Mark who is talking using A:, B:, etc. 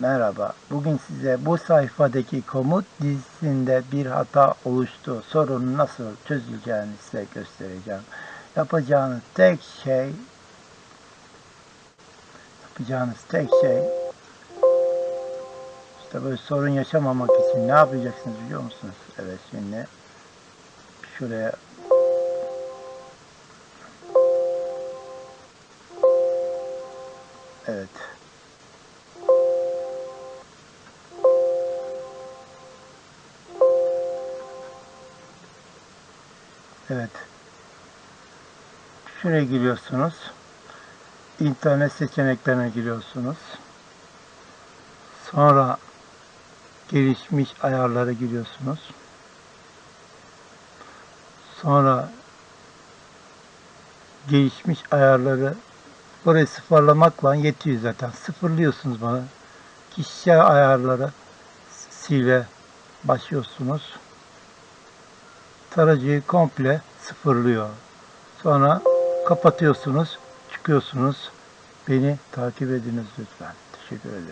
A: Merhaba. Bugün size bu sayfadaki komut dizisinde bir hata oluştu. Sorunun nasıl çözüleceğini size göstereceğim. Yapacağınız tek şey yapacağınız tek şey işte böyle sorun yaşamamak için ne yapacaksınız biliyor musunuz? Evet şimdi şuraya Evet. Evet. Şuraya giriyorsunuz. İnternet seçeneklerine giriyorsunuz. Sonra gelişmiş ayarlara giriyorsunuz. Sonra gelişmiş ayarları burayı sıfırlamakla yetiyor zaten. Sıfırlıyorsunuz bunu. Kişisel ayarları sile başlıyorsunuz tarayıcıyı komple sıfırlıyor. Sonra kapatıyorsunuz, çıkıyorsunuz. Beni takip ediniz lütfen. Teşekkür ederim.